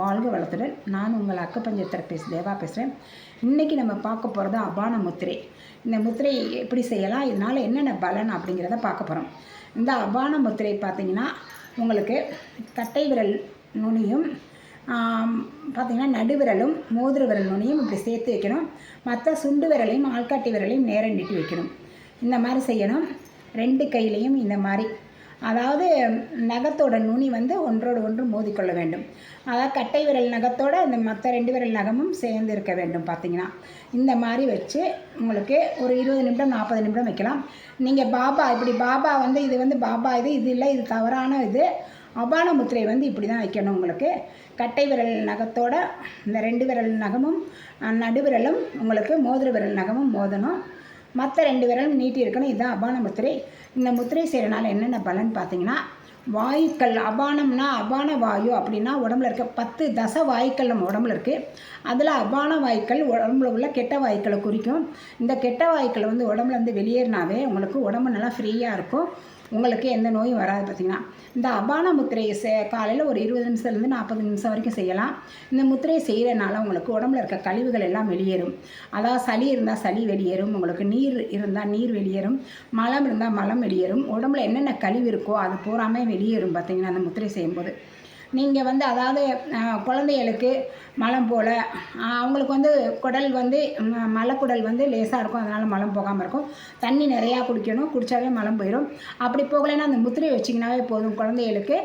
வாழ்க வளத்துடன். நான் உங்கள் அக்கப்பஞ்ச தெரபிஸ்ட் தேவா பேசுகிறேன் இன்றைக்கி நம்ம பார்க்க போகிறது அபான முத்திரை. இந்த முத்திரை எப்படி செய்யலாம்? இதனால் என்னென்ன பலன் அப்படிங்கிறத பார்க்க போகிறோம் இந்த அபான முத்திரை பார்த்தீங்கன்னா உங்களுக்கு கட்டை விரல் நுனியும் பார்த்திங்கன்னா பார்த்தீங்கன்னா நடுவிரலும் மோதிர விரல் நுனியும் இப்படி சேர்த்து வைக்கணும். மற்ற சுண்டு விரலையும் ஆள்காட்டி விரலையும் நேரம் நீட்டி வைக்கணும். இந்த மாதிரி செய்யணும். ரெண்டு கையிலையும் இந்த மாதிரி அதாவது நகத்தோட நுனி வந்து ஒன்றோடு ஒன்று மோதிக்கொள்ள வேண்டும். அதாவது கட்டை விரல் நகத்தோட இந்த மற்ற ரெண்டு விரல் நகமும் சேர்ந்து இருக்க வேண்டும் பார்த்தீங்கன்னா. இந்த மாதிரி வச்சு உங்களுக்கு ஒரு இருபது நிமிடம் நாற்பது நிமிடம் வைக்கலாம். நீங்கள் பாபா இப்படி பாபா வந்து இது வந்து பாபா இது இது இல்லை இது தவறான இது. அபான முத்திரை வந்து இப்படி தான் வைக்கணும் உங்களுக்கு. கட்டை விரல் நகத்தோட இந்த ரெண்டு விரல் நகமும் நடுவிரலும் உங்களுக்கு மோதிர விரல் நகமும் மோதணும். மற்ற ரெண்டு விரலும் நீட்டி இருக்கணும். இதுதான் அபான முத்திரை. இந்த முத்திரை செய்கிறனால என்னென்ன பலன் பார்த்தீங்கன்னா வாயுக்கள் அபானம்னா அபான வாயு அப்படின்னா உடம்புல இருக்க பத்து தச வாயுக்கள் நம்ம உடம்புல இருக்குது அதில் அபான வாயுக்கள் உடம்புல உள்ள கெட்ட வாயுக்களை குறிக்கும். இந்த கெட்ட வாயுக்கள் வந்து உடம்புலேருந்து வெளியேறினாவே உங்களுக்கு உடம்பு நல்லா ஃப்ரீயாக இருக்கும். உங்களுக்கு எந்த நோயும் வராது பார்த்தீங்கன்னா. இந்த அபான முத்திரையை செ காலையில் ஒரு இருபது நிமிஷத்துலேருந்து நாற்பது நிமிஷம் வரைக்கும் செய்யலாம். இந்த முத்திரையை செய்கிறனால உங்களுக்கு உடம்புல இருக்க கழிவுகள் எல்லாம் வெளியேறும். அதாவது சளி இருந்தால் சளி வெளியேறும் உங்களுக்கு நீர் இருந்தால் நீர் வெளியேறும் மலம் இருந்தால் மலம் வெளியேறும் உடம்புல என்னென்ன கழிவு இருக்கோ அது பூராமே வெளியேறும் பார்த்தீங்கன்னா அந்த முத்திரை செய்யும்போது. நீங்கள் வந்து அதாவது குழந்தைகளுக்கு மலம் போல் அவங்களுக்கு வந்து குடல் வந்து ம- மலக்குடல் வந்து லேசாக இருக்கும் அதனால் மலம் போகாமல் இருக்கும். தண்ணி நிறையா குடிக்கணும் குடித்தாவே மலம் போயிடும் அப்படி போகலைன்னா அந்த முத்திரையை வச்சிங்கனாவே போதும் குழந்தைகளுக்கு.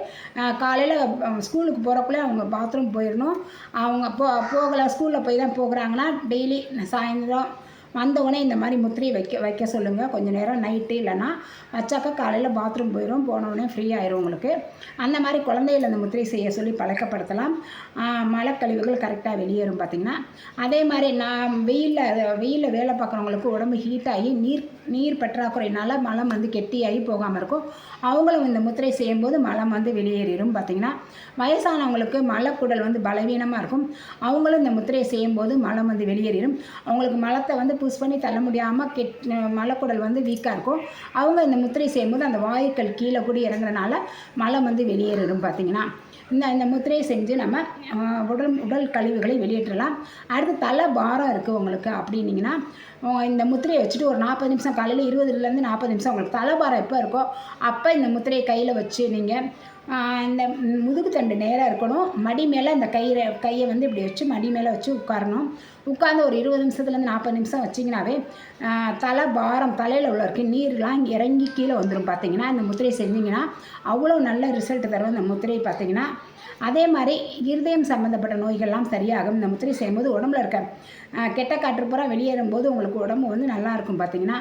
காலையில் ஸ்கூலுக்கு போகிறக்குள்ளே அவங்க பாத்ரூம் போயிடணும். அவங்க போ போகலை ஸ்கூலில் போய் தான் போகிறாங்கன்னா டெய்லி சாயந்தரம் வந்தவுடனே இந்த மாதிரி முத்திரை வைக்க வைக்க சொல்லுங்கள் கொஞ்சம் நேரம் நைட்டு இல்லைன்னா வச்சாக்கா காலையில் பாத்ரூம் போயிடும் போனவுடனே ஃப்ரீ ஆயிரும் உங்களுக்கு. அந்த மாதிரி குழந்தைகள் அந்த முத்திரை செய்ய சொல்லி பழக்கப்படுத்தலாம். ஆஹ் மலக்கழிவுகள் கரெக்டாக வெளியேறும் பார்த்திங்கன்னா. அதே மாதிரி நான் வெயிலில் வெயிலில் வேலை பார்க்குறவங்களுக்கு உடம்பு ஹீட் ஆகி நீர் நீர் பற்றாக்குறையினால மலம் வந்து கெட்டியாகி போகாமல் இருக்கும். அவங்களும் இந்த முத்திரை செய்யும்போது மலம் வந்து வெளியேறிடும் பார்த்திங்கன்னா. வயசானவங்களுக்கு மலக்குடல் வந்து பலவீனமாக இருக்கும். அவங்களும் இந்த முத்திரையை செய்யும்போது மலம் வந்து வெளியேறிடும் அவங்களுக்கு மலத்தை வந்து புஷ் பண்ணி தள்ள முடியாமல் கெட் மலக்குடல் வந்து வீக்காக இருக்கும். அவங்க இந்த முத்திரை செய்யும்போது அந்த வாயுக்கள் கீழே கூடி இறங்குறனால மலம் வந்து வெளியேறும் பார்த்திங்கன்னா இந்த இந்த முத்திரையை செஞ்சு நம்ம உடல் உடல் கழிவுகளை வெளியேற்றலாம். அடுத்து தலை பாரம் இருக்குது உங்களுக்கு அப்படின்னிங்கன்னா இந்த முத்திரையை வச்சுட்டு ஒரு நாற்பது நிமிஷம் காலையில் இருபதுலேருந்து நாற்பது நிமிஷம் உங்களுக்கு தலைபாரம் எப்போ இருக்கோ அப்போ இந்த முத்திரையை கையில் வச்சு நீங்கள் இந்த முதுகு தண்டு நேராக இருக்கணும். மடி மேலே இந்த கயிறை கையை வந்து இப்படி வச்சு மடி மேலே வச்சு உட்காரணும். உட்கார்ந்து ஒரு இருபது நிமிஷத்துலேருந்து நாற்பது நிமிஷம் வச்சிங்கனாவே தலை பாரம் தலையில் உள்ள இருக்க. நீர்லாம் இறங்கி கீழே வந்துடும் பார்த்தீங்கன்னா இந்த முத்திரையை செஞ்சிங்கன்னா அவ்வளோ நல்ல ரிசல்ட் தரும் இந்த முத்திரையை பார்த்தீங்கன்னா அதே மாதிரி இருதயம் சம்மந்தப்பட்ட நோய்கள்லாம் சரியாகும். இந்த முத்திரை செய்யும்போது உடம்புல இருக்க கெட்ட காற்று பூரா வெளியேறும் போது உங்களுக்கு உடம்பு வந்து நல்லாயிருக்கும் பார்த்தீங்கன்னா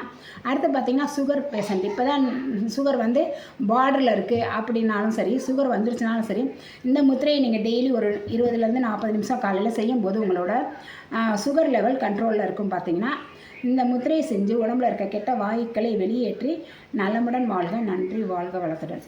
அடுத்து பார்த்தீங்கன்னா சுகர் பேஷண்ட் இப்போ தான் சுகர் வந்து பார்டரில் இருக்குது அப்படின்னாலும் சரி சுகர் வந்துருச்சுனாலும் சரி இந்த முத்திரையை நீங்கள் டெய்லி ஒரு இருபதுலேருந்து நாற்பது நிமிஷம் காலையில் செய்யும்போது உங்களோட சுகர் லெவல் கண்ட்ரோலில் இருக்கும் பார்த்தீங்கன்னா இந்த முத்திரையை செஞ்சு உடம்புல இருக்க கெட்ட வாயுக்களை வெளியேற்றி நலமுடன் வாழ்க நன்றி வாழ்க வளத்துடன்.